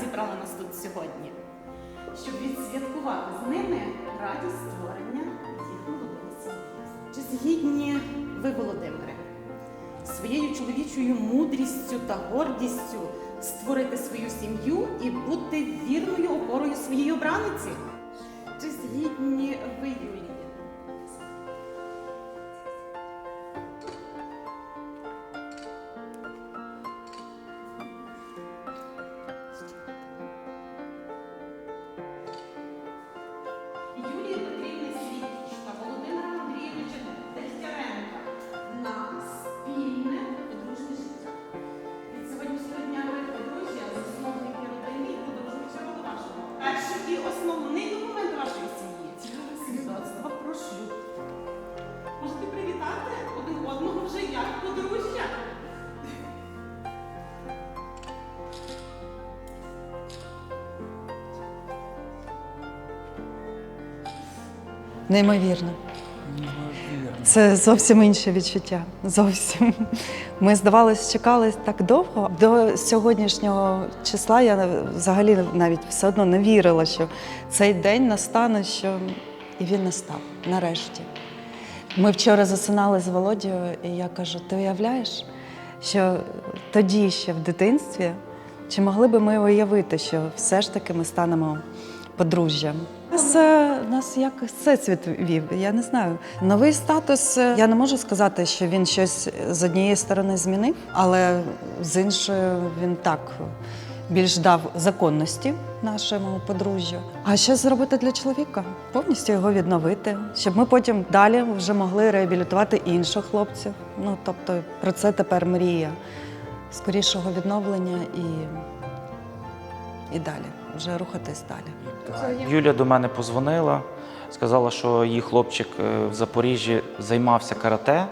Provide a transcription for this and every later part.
зібрали нас тут сьогодні, щоб відсвяткувати з ними радість створення їх молодої. Чи згідні ви, Володимире, своєю чоловічою мудрістю та гордістю створити свою сім'ю і бути вірною опорою своїй обраниці? Чи згідні ви, Юлія? Юлії Петрівни Світліч Володимира Андрійовича Дегтяренка на спільне подружнє життя. Від сьогоднішнього дня ви подружжя, засновники родини роду вашого. Перший і основний документ вашої сім'ї. Свідоцтво про шлюб. Можете привітати один одного вже як подружжя. Неймовірно. Це зовсім інше відчуття. Зовсім. Ми, здавалось, чекали так довго. До сьогоднішнього числа я взагалі навіть все одно не вірила, що цей день настане, що і він настав нарешті. Ми вчора засинали з Володією, і я кажу: ти уявляєш, що тоді ще в дитинстві, чи могли би ми уявити, що все ж таки ми станемо подружжям? Це нас як всесвіт вів, я не знаю. Новий статус, я не можу сказати, що він щось з однієї сторони змінив, але з іншої він так більш дав законності нашому подружжю. А що зробити для чоловіка? Повністю його відновити, щоб ми потім далі вже могли реабілітувати інших хлопців. Ну тобто про це тепер мрія скорішого відновлення і, і далі, вже рухатись далі. Юля до мене позвонила, сказала, що її хлопчик е, в Запоріжжі займався карате.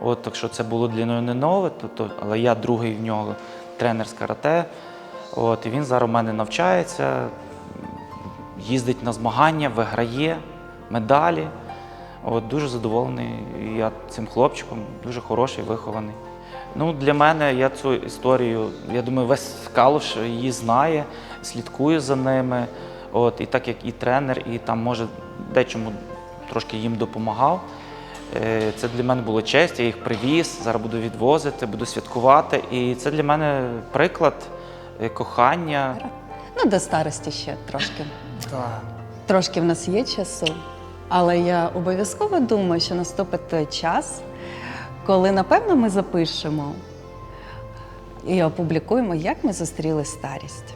От, так що це було для нього не нове, тобто, але я другий в нього тренер з карате. От, і він зараз у мене навчається, їздить на змагання, виграє медалі. От, дуже задоволений я цим хлопчиком, дуже хороший, вихований. Ну, для мене я цю історію, я думаю, весь Калуш її знає, слідкує за ними. От, і так як і тренер, і там, може, дечому трошки їм допомагав. Е, Це для мене було честь, я їх привіз, зараз буду відвозити, буду святкувати. І це для мене приклад е, кохання. Ну, до старості ще трошки. Так. Трошки в нас є часу, але я обов'язково думаю, що наступить той час, коли, напевно, ми запишемо і опублікуємо, як ми зустріли старість.